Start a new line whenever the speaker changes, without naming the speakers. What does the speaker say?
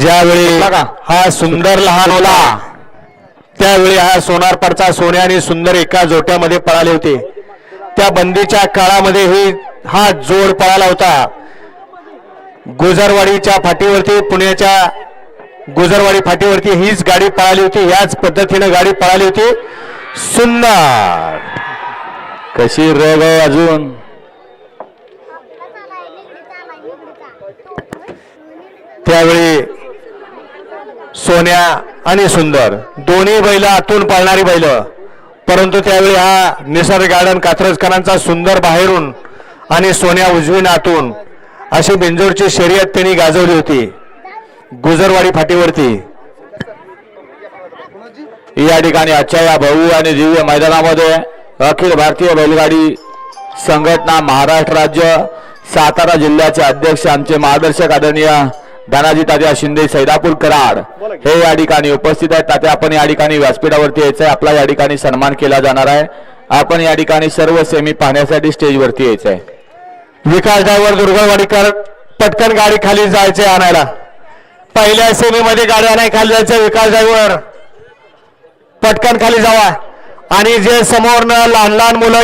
ज्यावेळी हा सुंदर लहान होता त्यावेळी हा सोनारपडचा सोन्या आणि सुंदर एका जोट्यामध्ये पळाले होते. त्या बंदीच्या काळामध्ये ही हा जोड पळाला होता. गुजरवाडीच्या फाटीवरती पुण्याच्या गुजरवाडी फाटीवरती हीच गाडी पळाली होती. याच पद्धतीने गाडी पळाली होती. सुंदर.
कशी रोग अजून?
त्यावेळी सोन्या आणि सुंदर. दोन्ही बैल आतून पाळणारी बैल. परंतु त्यावेळी हा निसर्ग गार्डन कात्रजकरांचा सुंदर बाहेरून आणि सोन्या उजवीन आतून अशी बिंजोरची शर्यत त्यांनी गाजवली होती. गुजरवाडी फाटीवरती.
या ठिकाणी आजच्या या भव्य आणि दिव्य मैदानामध्ये अखिल भारतीय बैलगाडी संघटना महाराष्ट्र राज्य सातारा जिल्ह्याचे अध्यक्ष आमचे मार्गदर्शक आदरणीय धनाजी तात्या शिंदे सैदापूर कराड. हे या ठिकाणी उपस्थित आहेत. तात्या आपण या ठिकाणी व्यासपीठावरती यायचं आहे आपला या ठिकाणी सन्मान केला जाणार आहे. आपण या ठिकाणी सर्व सेमी पाहण्यासाठी स्टेजवरती यायचं आहे
विकास ड्रायव्हर दुर्गवाडीकर पटकन गाडी खाली जायचे आणायला. पहिल्या सेमीमध्ये गाडी आणाय खाली जायचं विकास ड्रायव्हर. पटकन खाली जावा. आणि जे समोरनं लहान लहान मुलं